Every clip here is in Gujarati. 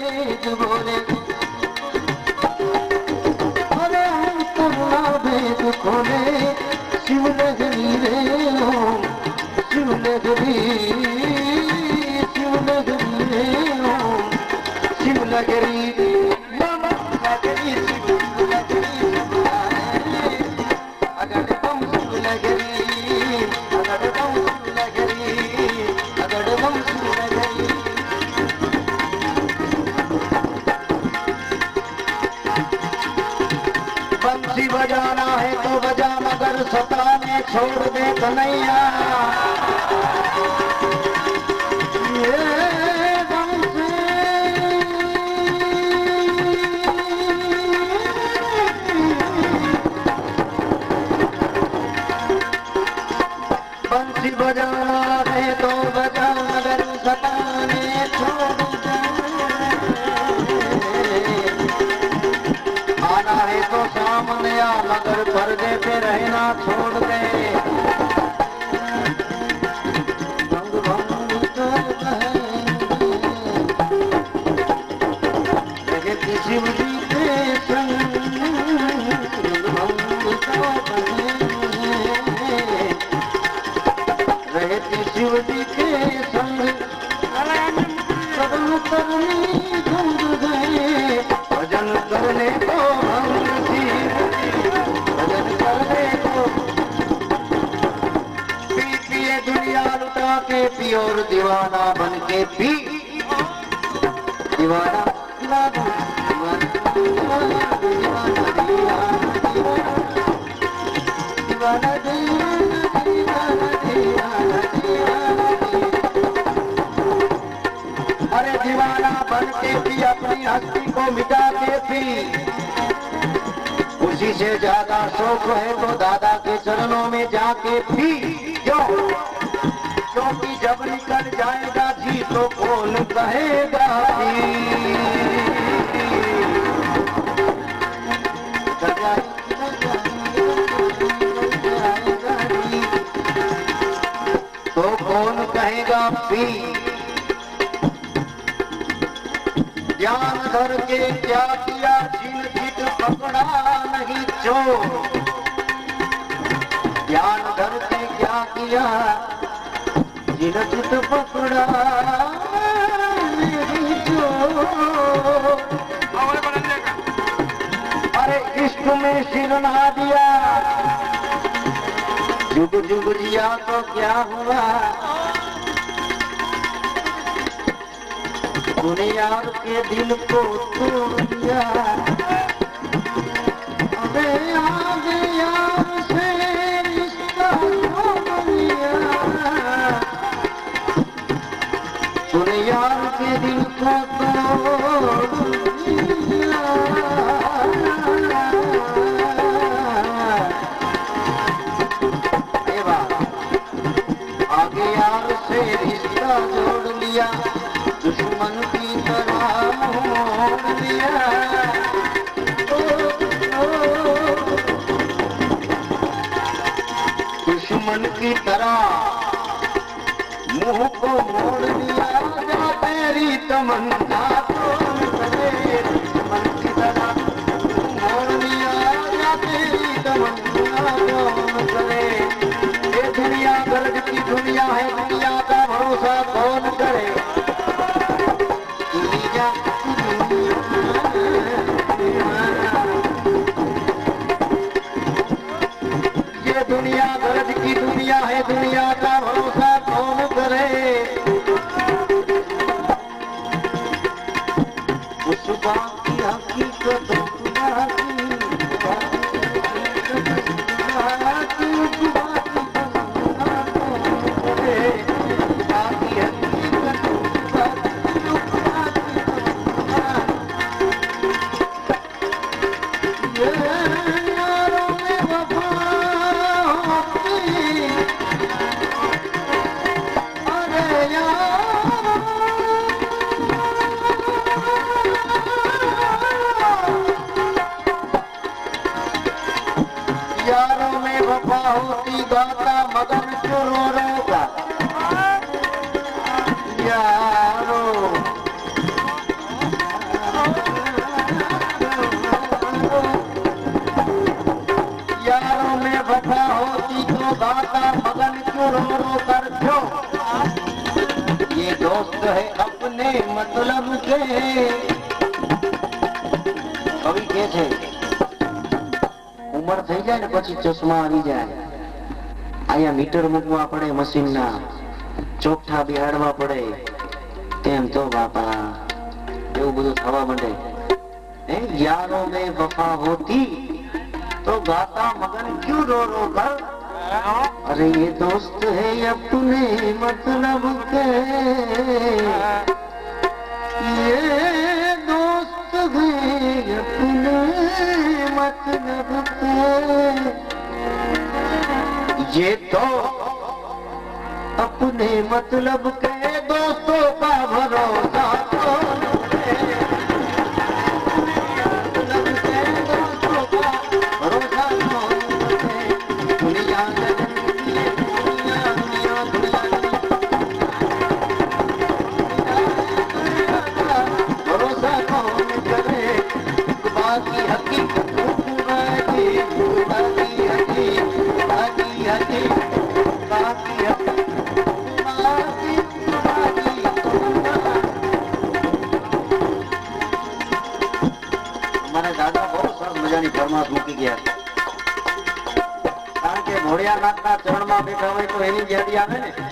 Hallelujah. है तो बजाओ नगर सपन अपनी हस्ती को मिटाते थी उसी से ज्यादा शौक है तो दादा के चरणों में जाके थी क्यों क्योंकि जब निकल जाएगा जी तो कौन कहेगा ज्ञान धर के क्या किया जिन जित पकड़ा नहीं ज्ञान धर के क्या किया जिन जित पकड़ा नहीं जो अरे इश्क में सिर ना दिया जुग जुग जिया तो क्या हुआ अरे यार के दिल को तोड़ दिया अरे यार மன்னா ને પછી ચશ્મા આવી જાય અહીંયા મીટર મૂકવા પડે મશીનના ચોકઠા બિહાડવા પડે તેમ તો બાપા એવું બધું થવા માંડે હે યારો में वफा होती तो गाता मगन क्यों रो रो कर अरे ये दोस्त है अपने मतलब के ये दोस्त है अपने मतलब के ये तो अपने मतलब के दोस्तों का भरोसा મારા દાદા બહુ સરસ મજાની ફરમાશ મૂકી ગયા. કારણ કે ભોળિયાનાથના ચરણમાં બેઠા હોય તો એની યાદી આવે ને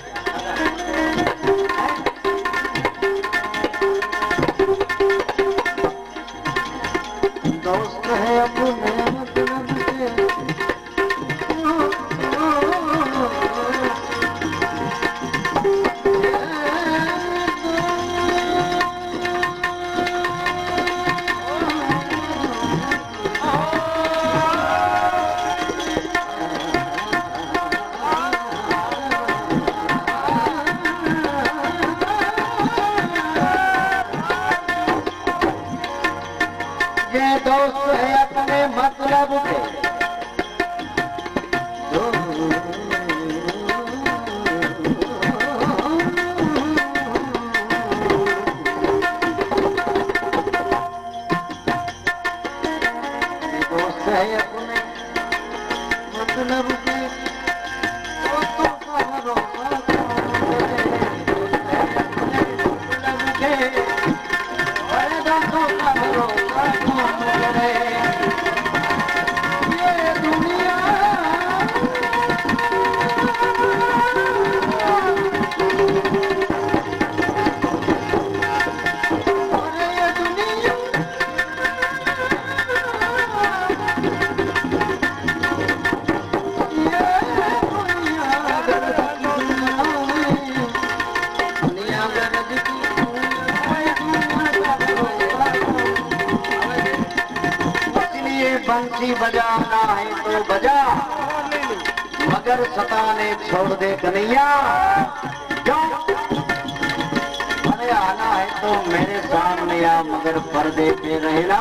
अरे आना है तो मेरे सामने आ मगर पर्दे पे रहना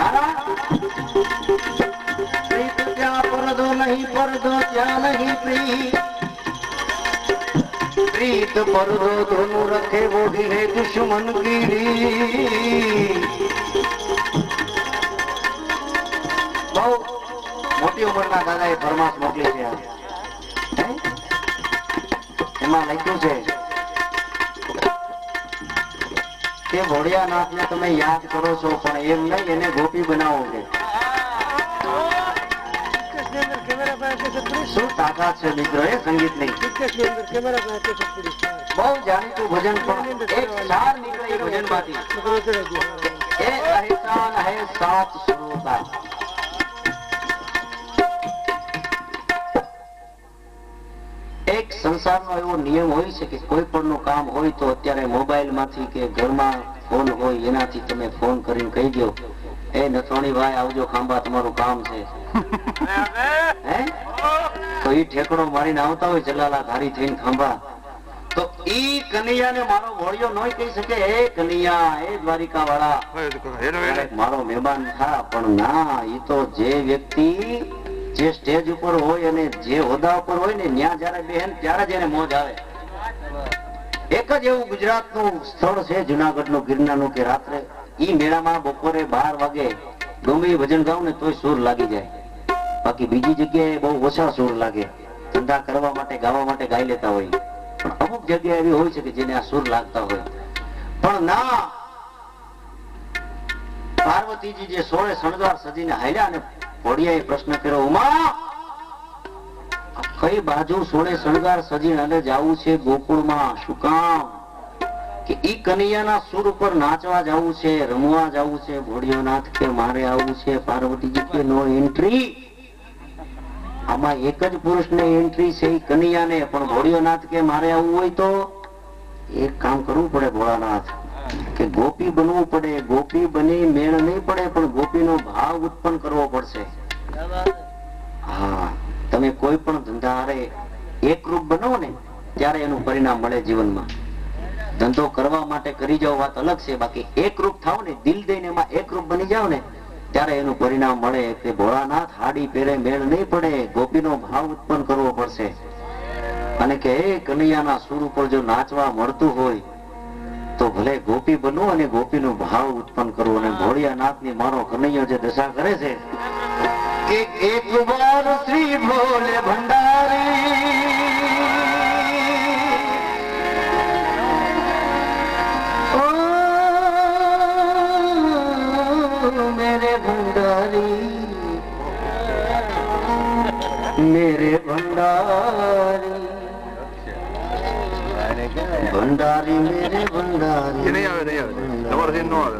आना? प्रीत क्या पर्दो नहीं पर्दो क्या नहीं प्रीत प्रीत पर्दो दोनों रखे वो भी है दुश्मन की બહુ મોટી ઉંમરના દાદાએ ફરમાશ મોકલી છે આ. હે? એમાં લખ્યું છે કે ભોળિયાનાથને તમે યાદ કરો છો, પણ એમ નહીં, એને ગોપી બનાવો છે. જાણીતું ભજન પણ એક સાર નીકળે સાત શ્રોતા. સંસારનો એવો નિયમ હોય છે કે કોઈ પણ નું કામ હોય તો અત્યારે મોબાઈલમાંથી કે ઘરમાં ફોન હોય એનાથી તમે ફોન કરીને કહી દો એ નથોણી ભાઈ આવજો ખાંભા તમારું કામ છે. હે? તો એ ઠેકડો મારીને આવતા હોય જલાલા ધારી થઈને ખાંભા. તો ઈ કનૈયાને મારો વળિયો નોય કહી શકે એ કનૈયા એ દ્વારિકા વાળા મારો મહેમાન થા પણ ના એ તો જે વ્યક્તિ જે સ્ટેજ ઉપર હોય અને જે હોદ્દા ઉપર હોય ને ત્યાં જયારે બેન ત્યારે જ એને મોજ આવે. એક જ એવું ગુજરાતનું સ્થળ છે, જુનાગઢનું, ગિરનારનું, કે રાત્રે ઈ મેળામાં બપોરે બાર વાગે ગમે ભજન ગાવ ને તોય સુર લાગી જાય. બાકી બીજી જગ્યાએ બહુ ઓછા સુર લાગે. ધંધા કરવા માટે, ગાવા માટે ગાઈ લેતા હોય. પણ અમુક જગ્યા એવી હોય છે કે જેને આ સુર લાગતા હોય. પણ ના! પાર્વતીજી જે સોળે શણગાર સજીને હાલ્યા અને ઘોડિયાએ પ્રશ્ન કર્યો, ઉમા, કઈ બાજુ સોળે શણગાર સજીને અને જાવું છે ગોકુળમાં? શું કામ? કે ઈ કનૈયાના સુર ઉપર નાચવા જવું છે, રમવા જવું છે, ભોળિયોનાથ કે મારે આવું છે, પાર્વતીજી કે નો એન્ટ્રી? આમાં એક જ પુરુષને એન્ટ્રી છે ઈ કનૈયાને, પણ ભોળિયોનાથ કે મારે આવવું હોય તો? એક કામ કરવું પડે ભોળાનાથ. કે ગોપી બનવું પડે, ગોપી બની, મેળ નહીં પડે, પણ ગોપીનો ભાવ ઉત્પન્ન કરવો પડશે. હા, તમે કોઈ પણ ધંધારે એકરૂપ બનો ને ત્યારે એનું પરિણામ મળે જીવનમાં. ધંધો કરવા માટે કરી જાવ વાત અલગ છે, બાકી એકરૂપ થાવ ને દિલ દઈને એમાં એકરૂપ બની જાવ ને ત્યારે એનું પરિણામ મળે કે ભોળાનાથ હાડી પહેરે, મેળ નહીં પડે, ગોપીનો ભાવ ઉત્પન્ન કરવો પડશે. અને કે, હે કનૈયાના સુર ઉપર જો નાચવા મળતું હોય તો ભલે ગોપી બનવું અને ગોપીનો ભાવ ઉત્પન્ન કરવો અને ભોળિયાનાથની મારો કનૈયો જે દશા કરે છે કે એક વાર શ્રી ભોલે ભંડારી. ઓ મેરે ભંડારી. મેરે ભંડારી ભંડારી મેરે ભંડારી એ નહીં આવે નહીં આવે તમારે ન આવે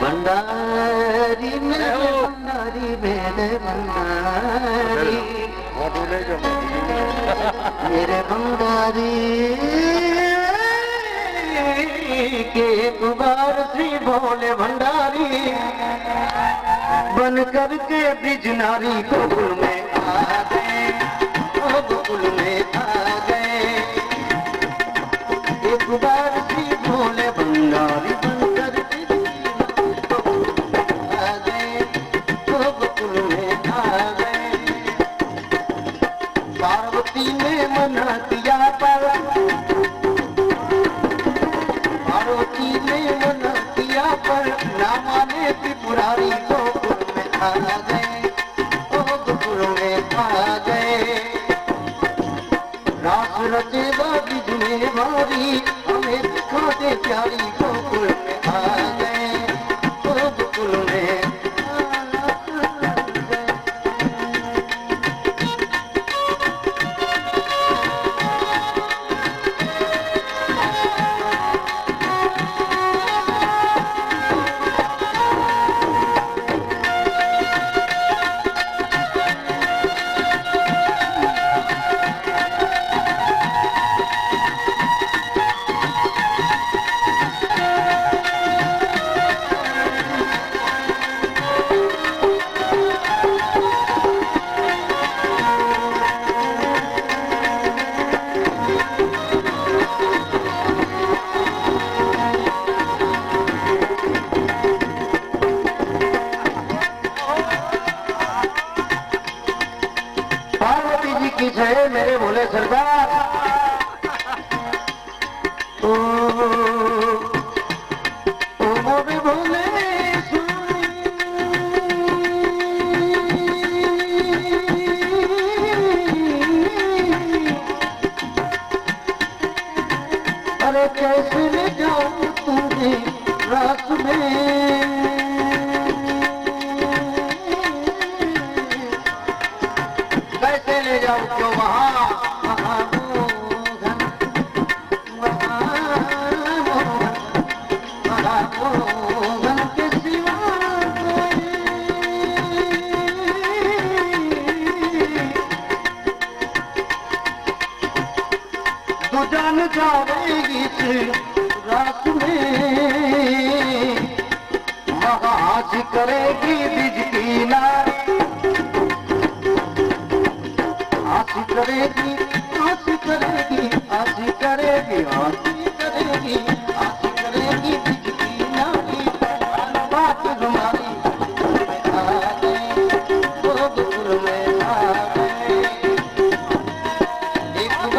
ભંડારી મેરે ભંડારી મેરે ભંડારી મોટું લઈ જાઓ मेरे भंडारी के कुबार श्री भोले भंडारी बन करके ब्रिज नारी गोकुल जाऊं तुझे रात में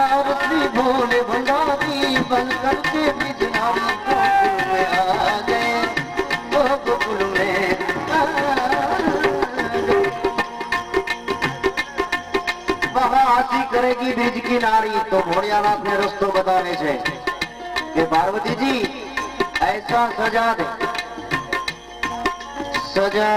शरारती भोले भंडारी बन करके बिजनारी गोकुल में आ गए गोकुल में आती करेगी बीज की नारी तो भोड़ियानाथ ने रस्तो बताने से कि पार्वती जी ऐसा सजा दे सजा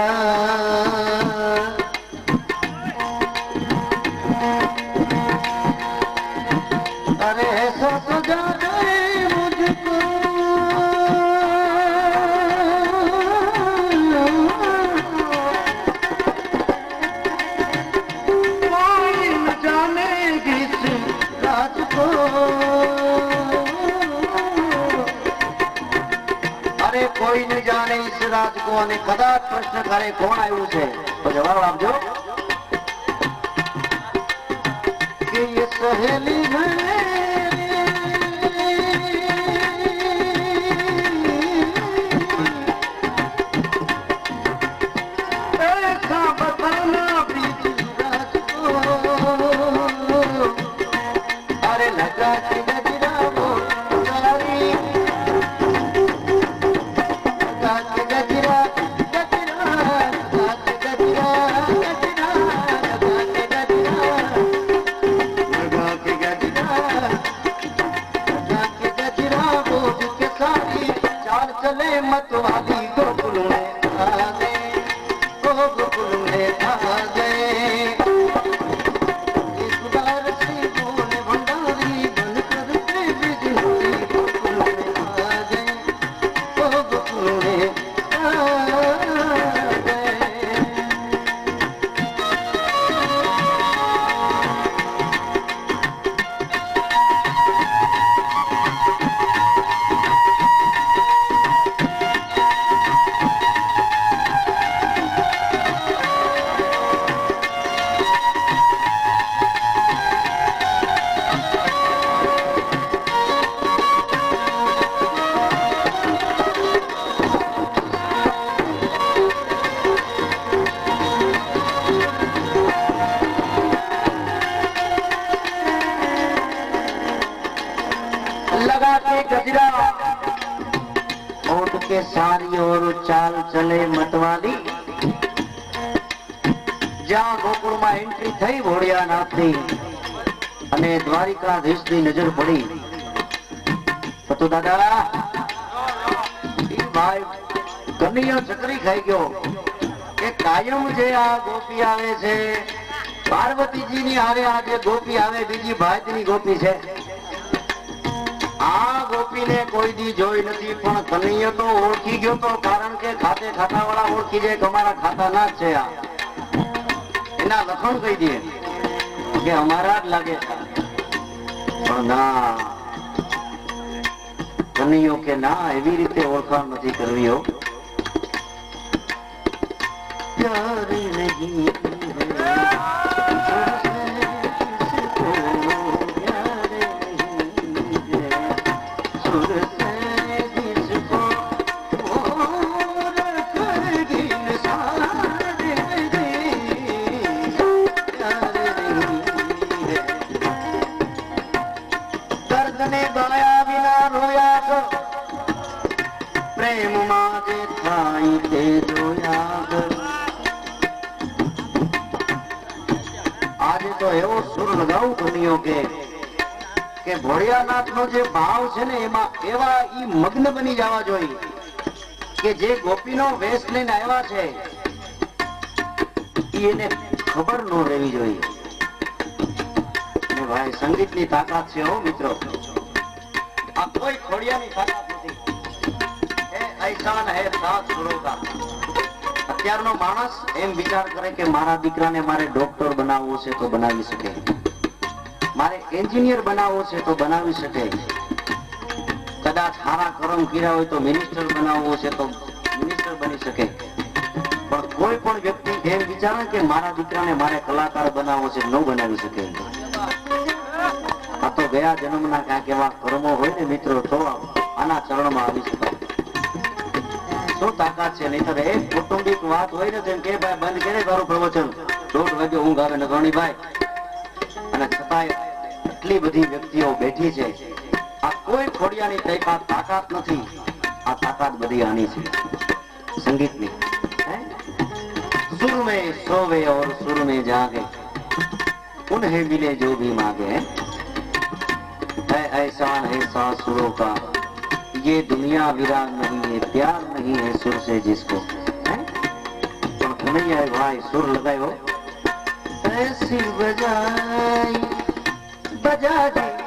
કરે કોણ આવ્યું છે? તો જવાબ આપજો. કે ये દ્વારિકાધીશની નજર પડી. દાદા આ ગોપી આવે કોઈ દી જોઈ નથી, પણ કનૈયો તો ઓળખી ગયો તો, કારણ કે ખાતે ખાતા વાળા ઓળખી જાય અમારા ખાતા ના જ છે આ. એના લખણ કહી દે કે અમારા જ લાગે છે. પણ ના. કનૈયો કે ના એવી રીતે ઓળખાણ નથી કરવી નહીં જાતનો જે ભાવ છે ને એમાં એવા ઈ મગ્ન બની જવા જોઈએ કે જે ગોપીનો વેશ લઈને આવ્યા છે એને ખબર ન રહેવી જોઈએ. ભાઈ, સંગીતની તાકાત છે હો મિત્રો. આ કોઈ ખોડિયાની તાકાત નથી. હે અત્યારનો માણસ એમ વિચાર કરે કે મારા દીકરાને મારે ડોક્ટર બનાવવો છે તો બનાવી શકે. એન્જિનિયર બનાવવો છે તો બનાવી શકે. કદાચ સારા કરમ કર્યા હોય તો મિનિસ્ટર બનાવવો છે તો મિનિસ્ટર બની શકે. પણ કોઈ પણ વ્યક્તિ એમ વિચારે કે મારા દીકરાને મારે કલાકાર બનાવવો છે ન બનાવી શકે. આ તો ગયા જન્મના કાંઈક એવા કર્મો હોય ને મિત્રો, તો આના ચરણમાં આવી શકાય. શું તાકાત છે? નહીતર એક કૌટુંબિક વાત હોય ને તેમ કે, ભાઈ બંધ કરે તારું પ્રવચન. દોઢ વાગે ઊંઘ આવે નગરણી ભાઈ અને છતાંય આટલી બધી વ્યક્તિઓ બેઠી છે આ કોઈ ખોડિયાની તૈકા તાકાત નથી આ તાકાત બધી આની છે સંગીતની સુર મેં સોવે ઓર સુર મેં જાગે उन्हें मिले जो भी मांगे है ऐसा ऐसा सुरों का ये दुनिया विराग नहीं है प्यार नहीं है सुर से जिसको नहीं है भाई सुर लगाए हो ऐसी बजाई बजा दी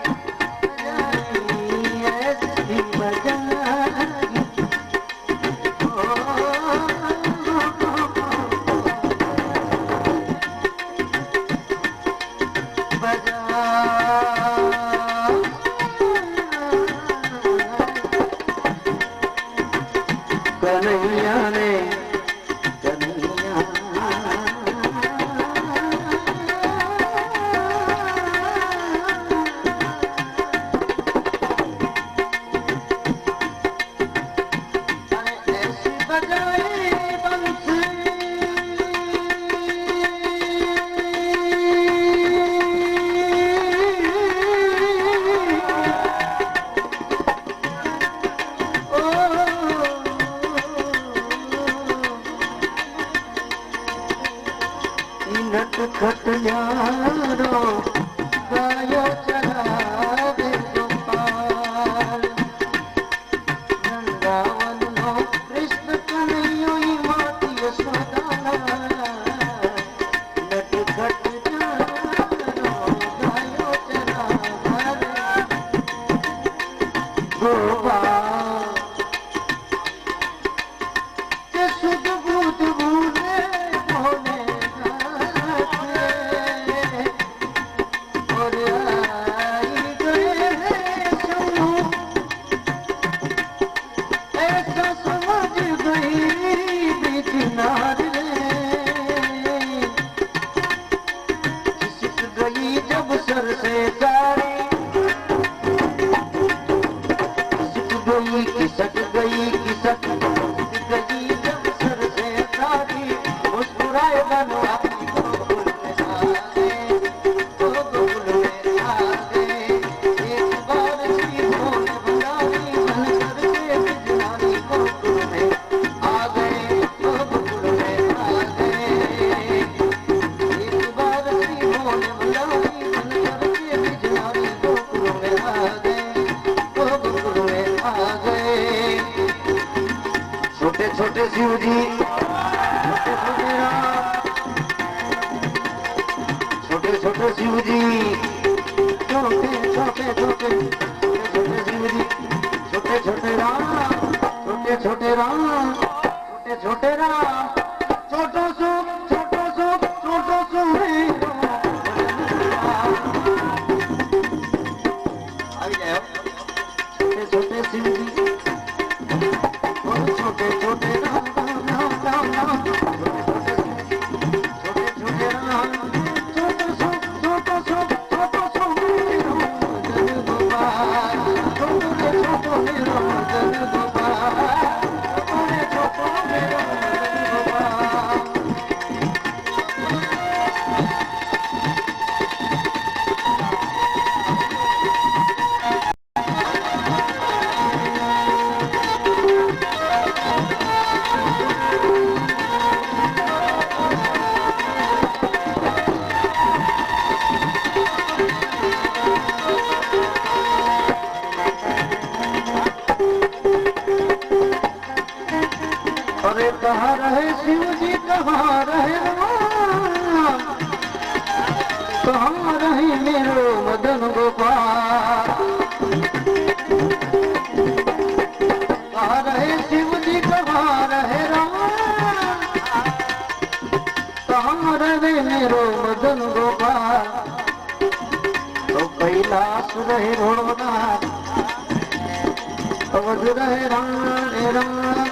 હે રામ હે રામ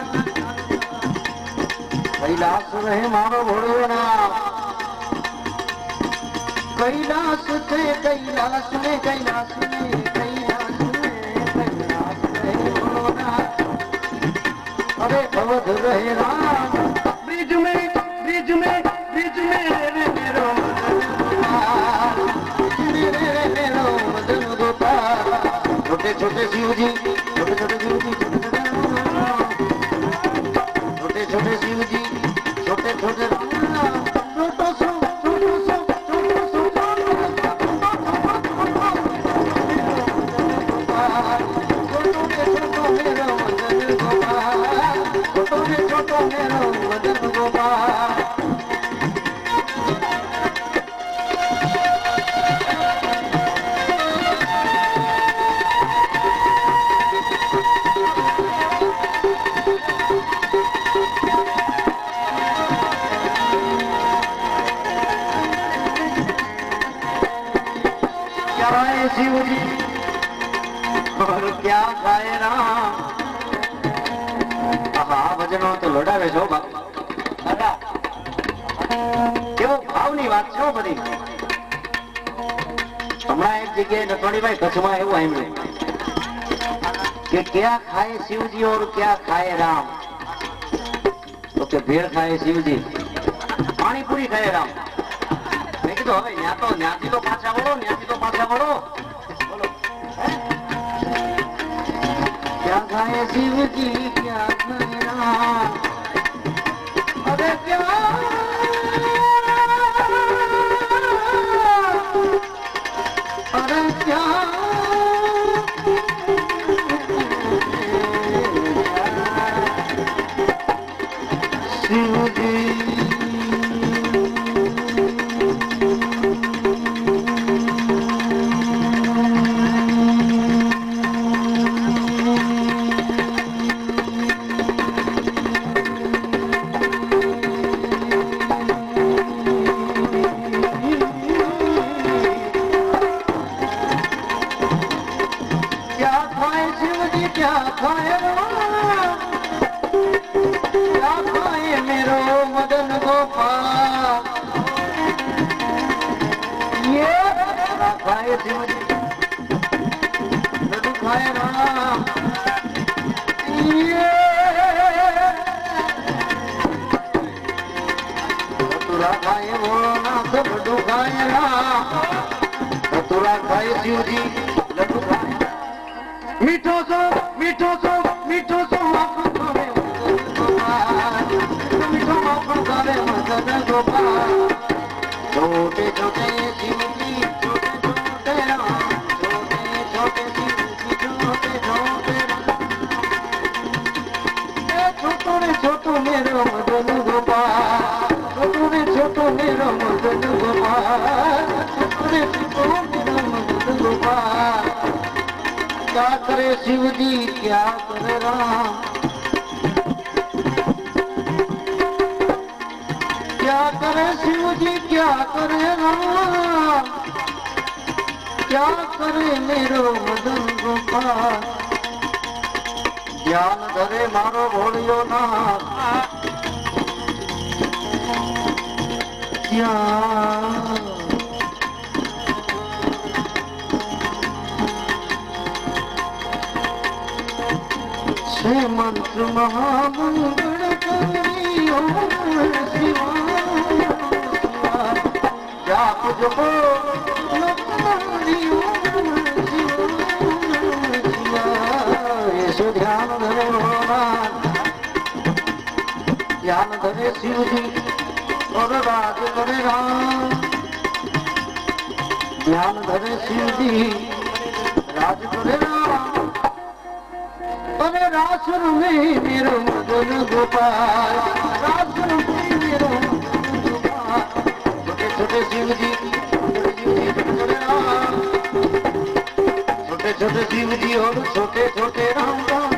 કૈલાસ રહે મારો ભોળો રામ કૈલાસ છે કૈલાસ ને કૈલાસ અરે ભવધ રહે બ્રિજ મે બ્રિજ મે બ્રિજ મે રે મેરો બ્રિજ મે રે મેરો મદન ગોપાલ छोटे छोटे शिव जी નટવાણીભાઈ એવું સાંભળ્યું કે ક્યાં ખાય શિવજી ઓર ક્યાં ખાય રામ? તો કે ભેળ ખાય શિવજી. પાણીપુરી ખાય રામ. મેં કીધું, હવે ન્યા તો, ન્યાથી તો પાછા વળો, ન્યાથી તો પાછા વળો. લાગે નથી ખાય રામ. ખાય ભોળાનાથ, લડુ ખાય રામ. મથુરા ખાય શિવજી, લડુ ખાય મીઠો છો મીઠો છો જીવની ક્યાં કર રામ ક્યાં કરે શિવજી, ક્યાં કરે રામ? ક્યાં કરે મેરો મદન ગોપાલ? ધ્યાન ધરે મારો ભોળ્યો ના ક્યાં હે મંત્ર મહામંગળ કરી ઓમ શિવા જાપ જપો ધ્યાન ધરે ભગવાન ધ્યાન ધરે શિવજી ભગવાજ કરે રામ ધ્યાન ધરે શિવજી રાજ કરે. રામ छोट छोटे शिव जी हो छोके छोके राम राम